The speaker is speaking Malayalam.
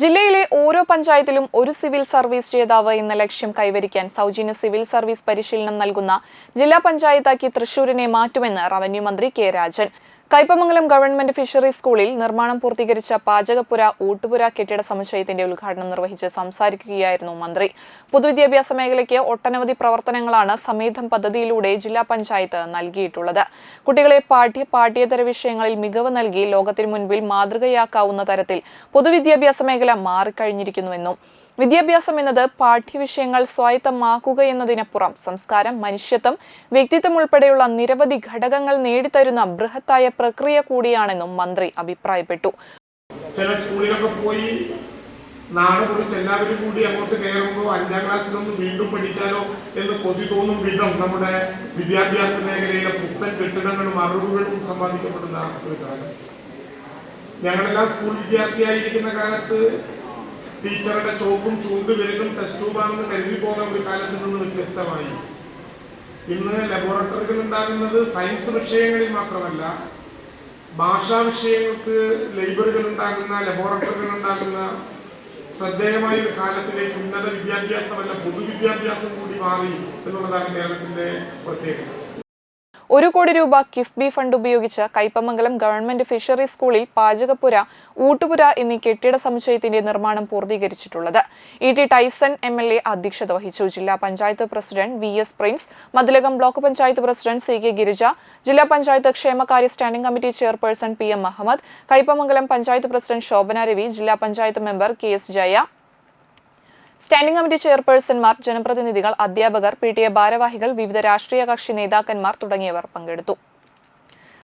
ജില്ലയിലെ ഓരോ പഞ്ചായത്തിലും ഒരു സിവിൽ സർവീസ് ജേതാവ് എന്ന ലക്ഷ്യം കൈവരിക്കാൻ സൗജന്യ സിവിൽ സർവീസ് പരിശീലനം നൽകുന്ന ജില്ലാ പഞ്ചായത്താക്കി തൃശൂരിനെ മാറ്റുമെന്ന് റവന്യൂ മന്ത്രി K Rajan. Kaipamangalam government fisheries സ്കൂളിൽ നിർമ്മാണം പൂർത്തീകരിച്ച പാചകപ്പുര ഊട്ടുപുര കെട്ടിട സമുച്ചയത്തിന്റെ ഉദ്ഘാടനം നിർവഹിച്ച് സംസാരിക്കുകയായിരുന്നു മന്ത്രി. പൊതുവിദ്യാഭ്യാസ മേഖലയ്ക്ക് ഒട്ടനവധി പ്രവർത്തനങ്ങളാണ് സമേധം പദ്ധതിയിലൂടെ ജില്ലാ പഞ്ചായത്ത് നൽകിയിട്ടുള്ളത്. കുട്ടികളെ പാഠ്യ പാഠ്യേതര വിഷയങ്ങളിൽ മികവ് നൽകി ലോകത്തിന് മുൻപിൽ മാതൃകയാക്കാവുന്ന തരത്തിൽ പൊതുവിദ്യാഭ്യാസ മേഖല മാറിക്കഴിഞ്ഞിരിക്കുന്നുവെന്നും വിദ്യാഭ്യാസം എന്നത് പാഠ്യവിഷയങ്ങൾ സ്വായത്തമാക്കുക എന്നതിനപ്പുറം സംസ്കാരം മനുഷ്യത്വം വ്യക്തിത്വം ഉൾപ്പെടെയുള്ള നിരവധി ഘടകങ്ങൾ നേടിത്തരുന്ന ബൃഹത്തായ പ്രക്രിയ കൂടിയാണെന്നും മന്ത്രി അഭിപ്രായപ്പെട്ടു. ചില സ്കൂളിലൊക്കെ പോയി നാട് കുറിച്ച് എല്ലാവരും കൂടി അങ്ങോട്ട് കയറുമ്പോൾ അഞ്ചാം ക്ലാസ്സിലൊന്ന് വീണ്ടും പഠിച്ചാലോ എന്ന് കൊതി തോന്നും വിധം നമ്മുടെ വിദ്യാഭ്യാസ മേഖലയിലെ പുത്തൻ കെട്ടിടങ്ങളും അറിവുകളും സമ്പാദിക്കപ്പെടുന്ന ഒരു കാലം. ഞങ്ങളെല്ലാം സ്കൂൾ വിദ്യാർത്ഥിയായിരിക്കുന്ന കാലത്ത് ടീച്ചറുടെ ചോക്കും ചൂണ്ടുവിരലും ടെസ്റ്റ് ട്യൂബാണെന്ന് കരുതി പോകുന്ന ഒരു കാലത്ത് നിന്ന് വ്യത്യസ്തമായി. ഇന്ന് ലബോറട്ടറികൾ ഉണ്ടാകുന്നത് സയൻസ് വിഷയങ്ങളിൽ മാത്രമല്ല ഭാഷാ വിഷയങ്ങൾക്ക് ലൈബ്രറികൾ ഉണ്ടാകുന്ന ലബോറട്ടറികൾ ഉണ്ടാകുന്ന ശ്രദ്ധേയമായ ഒരു കാലത്തിലേക്ക് ഉന്നത വിദ്യാഭ്യാസമല്ല പൊതുവിദ്യാഭ്യാസം കൂടി മാറി എന്നുള്ളതാണ് കേരളത്തിന്റെ പ്രത്യേകത. ഒരു കോടി രൂപ കിഫ്ബി ഫണ്ട് ഉപയോഗിച്ച് കൈപ്പമംഗലം ഗവൺമെന്റ് ഫിഷറി സ്കൂളിൽ പാചകപ്പുര ഊട്ടുപുര എന്നീ കെട്ടിട സമുച്ചയത്തിന്റെ നിർമ്മാണം പൂർത്തീകരിച്ചിട്ടുള്ളത്. E T Tyson M L A അധ്യക്ഷത വഹിച്ചു. ജില്ലാ panchayat president V S Prince Mathilakam block panchayat president C K Girija ജില്ലാ പഞ്ചായത്ത് ക്ഷേമകാര്യ standing committee chairperson P M Muhammad Kaipamangalam panchayat president Shobhana Ravi ജില്ലാ panchayat member K S Jaya standing committee ചെയർപേഴ്സൺമാർ ജനപ്രതിനിധികൾ അധ്യാപകർ പി ടി എ ഭാരവാഹികൾ വിവിധ രാഷ്ട്രീയ കക്ഷി നേതാക്കന്മാർ തുടങ്ങിയവർ പങ്കെടുത്തു.